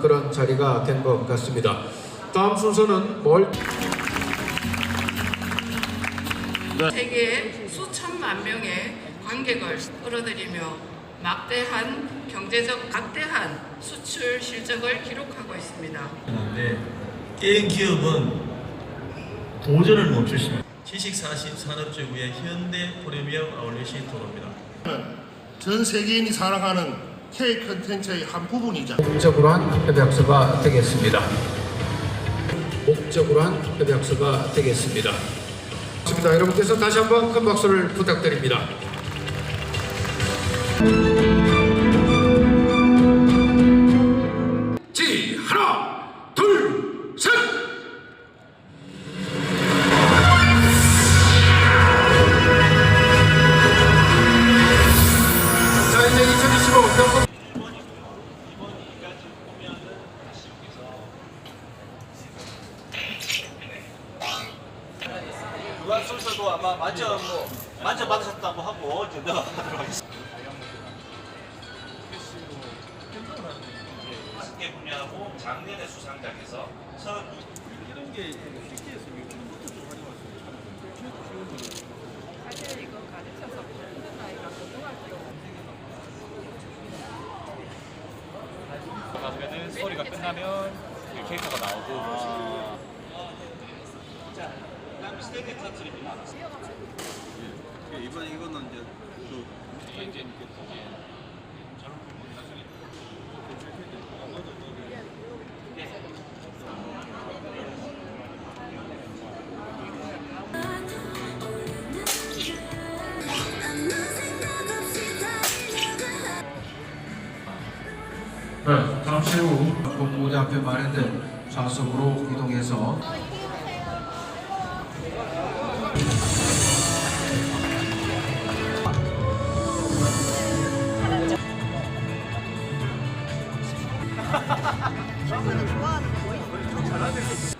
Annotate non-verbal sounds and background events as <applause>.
그런 자리가 된 것 같습니다. 다음 순서는 뭘 세계 수천만 명의 관객을 끌어들이며 막대한 경제적 막대한 수출 실적을 기록하고 있습니다. 하는데 게임 기업은 도전을 멈출 수 있습니다. 지식 40 산업지구의 현대 프리미엄 아울렛이 들어옵니다. 전 세계인이 사랑하는 K 컨텐츠의 한 부분이자 목적으로 한 협약서가 되겠습니다. 목적으로 한 협약서가 되겠습니다. 여러분께서 다시 한번 큰 박수를 부탁드립니다. 유한 순서도 아마 만점 뭐 만점 받으셨다고 하고 이제 넘어가도록 하겠습니다. 다섯 개 분야하고 작년에 수상작에서 선 이런 게 가면은 스토리가 끝나면 그 캐릭터가 나오고. 그다음에 스테이크 터트리지 않았어요. 이번 이거는 이제 그 이제 네, 잠시 후 본무대 앞에 마련된 좌석으로 이동해서 <laughs> 친구들 좋아하는 거